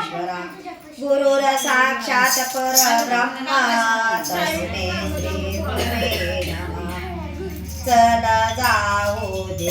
परमेश्वरा गुरुर साक्षात परब्रह्मा तस्मे जाऊ दे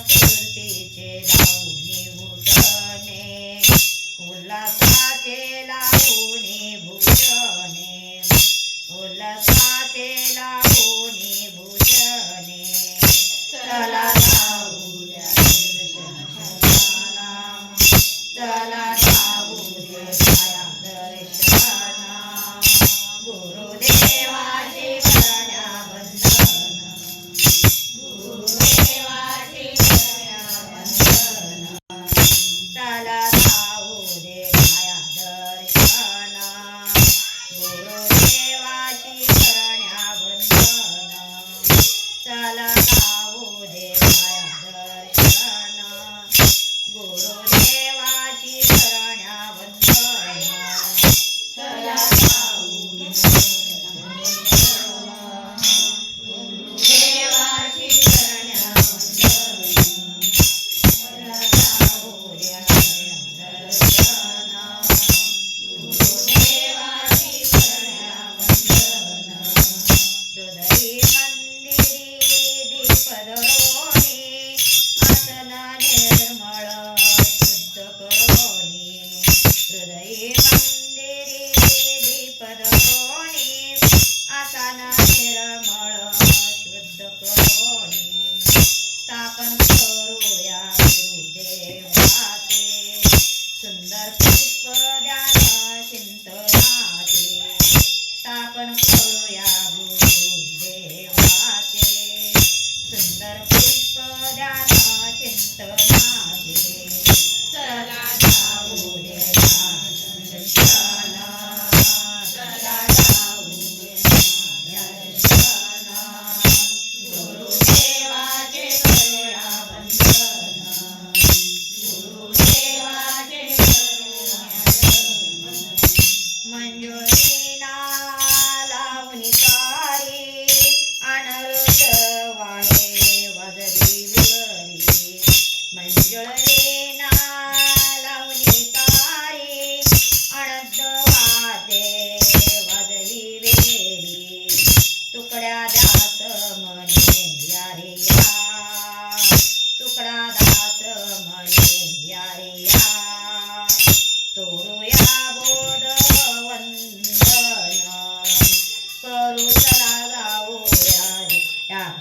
कीर्तीचे लावणी उठणे उल्हासाचे ला Deus. હૃદયે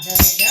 ভাজা হয়ে